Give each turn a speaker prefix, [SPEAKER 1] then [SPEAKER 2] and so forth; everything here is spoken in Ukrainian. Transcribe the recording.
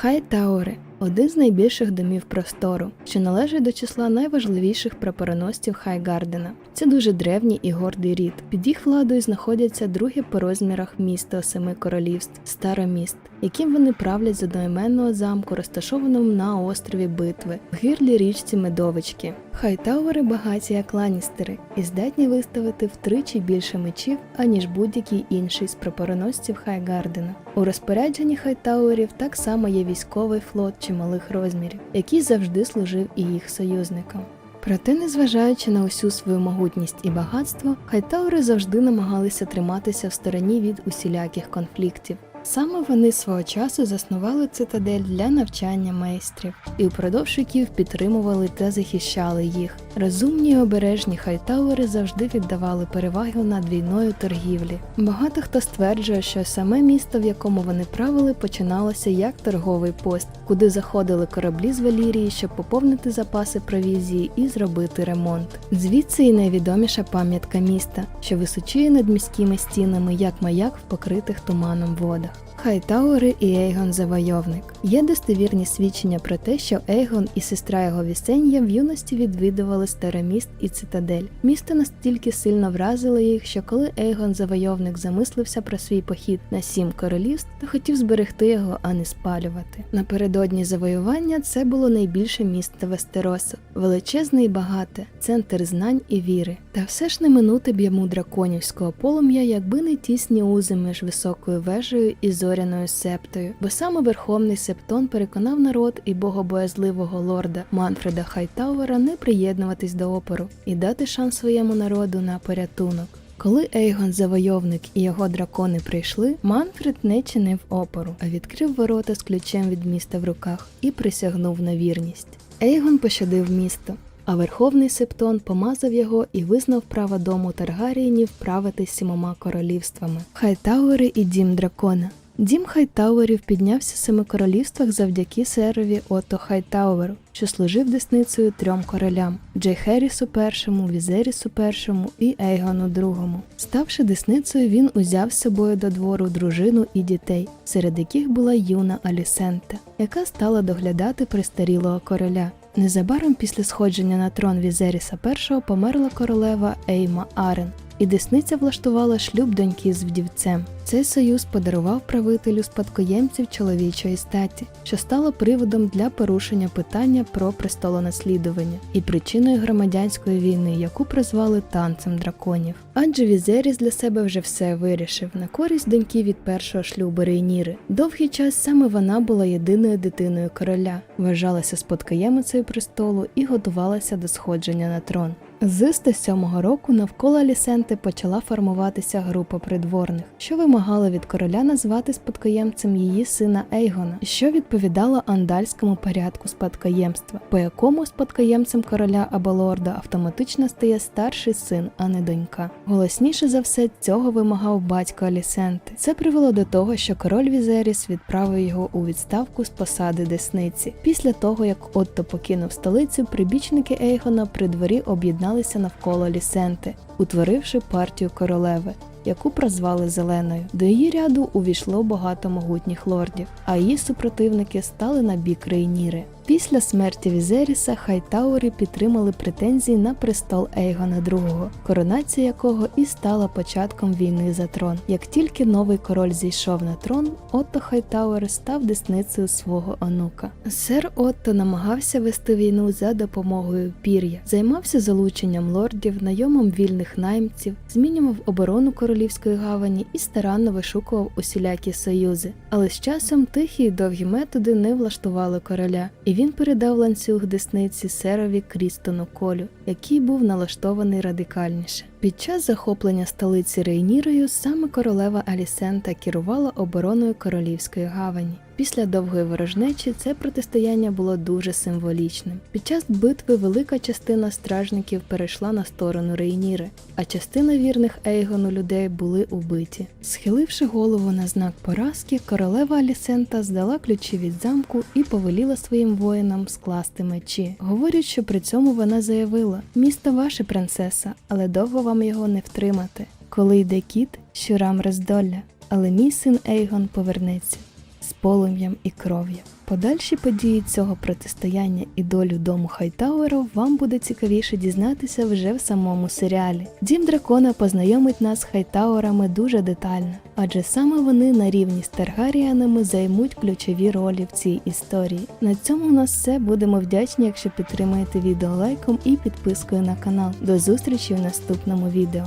[SPEAKER 1] Хайтаури один з найбільших домів простору, що належить до числа найважливіших прапороносців Хайгардена. Це дуже древній і гордий рід. Під їх владою знаходяться друге по розмірах місто Семи Королівств Староміст, яким вони правлять з одноіменного замку, розташованого на острові Битви, в гирлі річці Медовички. Хайтауери багаті як ланістери і здатні виставити втричі більше мечів, аніж будь-який інший з прапороносців Хайгардена. У розпорядженні хайтауерів так само є військовий флот чималих розмірів, який завжди служив і їх союзникам. Проте, незважаючи на усю свою могутність і багатство, хайтаури завжди намагалися триматися в стороні від усіляких конфліктів. Саме вони свого часу заснували цитадель для навчання майстрів і упродовж віків підтримували та захищали їх. Розумні і обережні хайтауери завжди віддавали перевагу над війною торгівлі. Багато хто стверджує, що саме місто, в якому вони правили, починалося як торговий пост, куди заходили кораблі з Валірії, щоб поповнити запаси провізії і зробити ремонт. Звідси і найвідоміша пам'ятка міста, що височує над міськими стінами як маяк в покритих туманом водах. Хайтауери і Ейгон Завойовник. Є достовірні свідчення про те, що Ейгон і сестра його Вісенія в юності відвідували староміст і цитадель. Місто настільки сильно вразило їх, що коли Ейгон Завойовник замислився про свій похід на сім королівств, то хотів зберегти його, а не спалювати. Напередодні завоювання це було найбільше місто Вестеросу, величезне і багате, центр знань і віри. Та все ж не минути б йому драконівського полум'я, якби не тісні узи між високою вежею і зоряною септою, бо саме верховний септон переконав народ і богобоязливого лорда Манфреда Хайтауера не приєднуватись до опору і дати шанс своєму народу на порятунок. Коли Ейгон завойовник і його дракони прийшли, Манфред не чинив опору, а відкрив ворота з ключем від міста в руках і присягнув на вірність. Ейгон пощадив місто, а Верховний Септон помазав його і визнав право дому Таргаріїнів правити сімома королівствами Хайтауери і дім дракона. Дім Хайтауерів піднявся в семи королівствах завдяки серові Отто Хайтауеру, що служив десницею трьом королям Джейхерісу І, Візерісу І і Ейгону II. Ставши десницею, він узяв з собою до двору дружину і дітей, серед яких була юна Алісента, яка стала доглядати престарілого короля. Незабаром після сходження на трон Візеріса І померла королева Ейма Арен, і десниця влаштувала шлюб доньки з вдівцем. Цей союз подарував правителю спадкоємців чоловічої статі, що стало приводом для порушення питання про престолонаслідування і причиною громадянської війни, яку прозвали танцем драконів. Адже Візеріс для себе вже все вирішив на користь доньки від першого шлюбу Рейніри. Довгий час саме вона була єдиною дитиною короля, вважалася спадкоємицею престолу і готувалася до сходження на трон. З 107 року навколо Алісенти почала формуватися група придворних, що вимагала від короля назвати спадкоємцем її сина Ейгона, що відповідало андальському порядку спадкоємства, по якому спадкоємцем короля або лорда автоматично стає старший син, а не донька. Голосніше за все цього вимагав батько Алісенти. Це привело до того, що король Візеріс відправив його у відставку з посади десниці. Після того, як Отто покинув столицю, прибічники Ейгона при дворі об'єднали об'єдналися навколо Лісенти, утворивши партію королеви, яку прозвали Зеленою. До її ряду увійшло багато могутніх лордів, а її супротивники стали на бік Рейніри. Після смерті Візеріса Хайтаури підтримали претензії на престол Ейгона II, коронація якого і стала початком війни за трон. Як тільки новий король зійшов на трон, Отто Хайтауер став десницею свого онука. Сер Отто намагався вести війну за допомогою пір'я, займався залученням лордів, найомом вільних наймців, змінював оборону королівської гавані і старанно вишукував усілякі союзи. Але з часом тихі й довгі методи не влаштували короля. І він передав ланцюг десниці серові Крістону Колю, який був налаштований радикальніше. Під час захоплення столиці Рейнірою саме королева Алісента керувала обороною королівської гавані. Після довгої ворожнечі це протистояння було дуже символічним. Під час битви велика частина стражників перейшла на сторону Рейніри, а частина вірних Ейгону людей були убиті. Схиливши голову на знак поразки, королева Алісента здала ключі від замку і повеліла своїм воїнам скласти мечі. Говорять, що при цьому вона заявила: місто ваше принцеса, але довго вам його не втримати. Коли йде кіт, щурам роздолля, але мій син Ейгон повернеться полум'ям і кров'ю. Подальші події цього протистояння і долю дому Хайтауеру вам буде цікавіше дізнатися вже в самому серіалі. Дім дракона познайомить нас з Хайтауерами дуже детально, адже саме вони на рівні з Таргаріанами займуть ключові ролі в цій історії. На цьому у нас все. Будемо вдячні, якщо підтримаєте відео лайком і підпискою на канал. До зустрічі в наступному відео.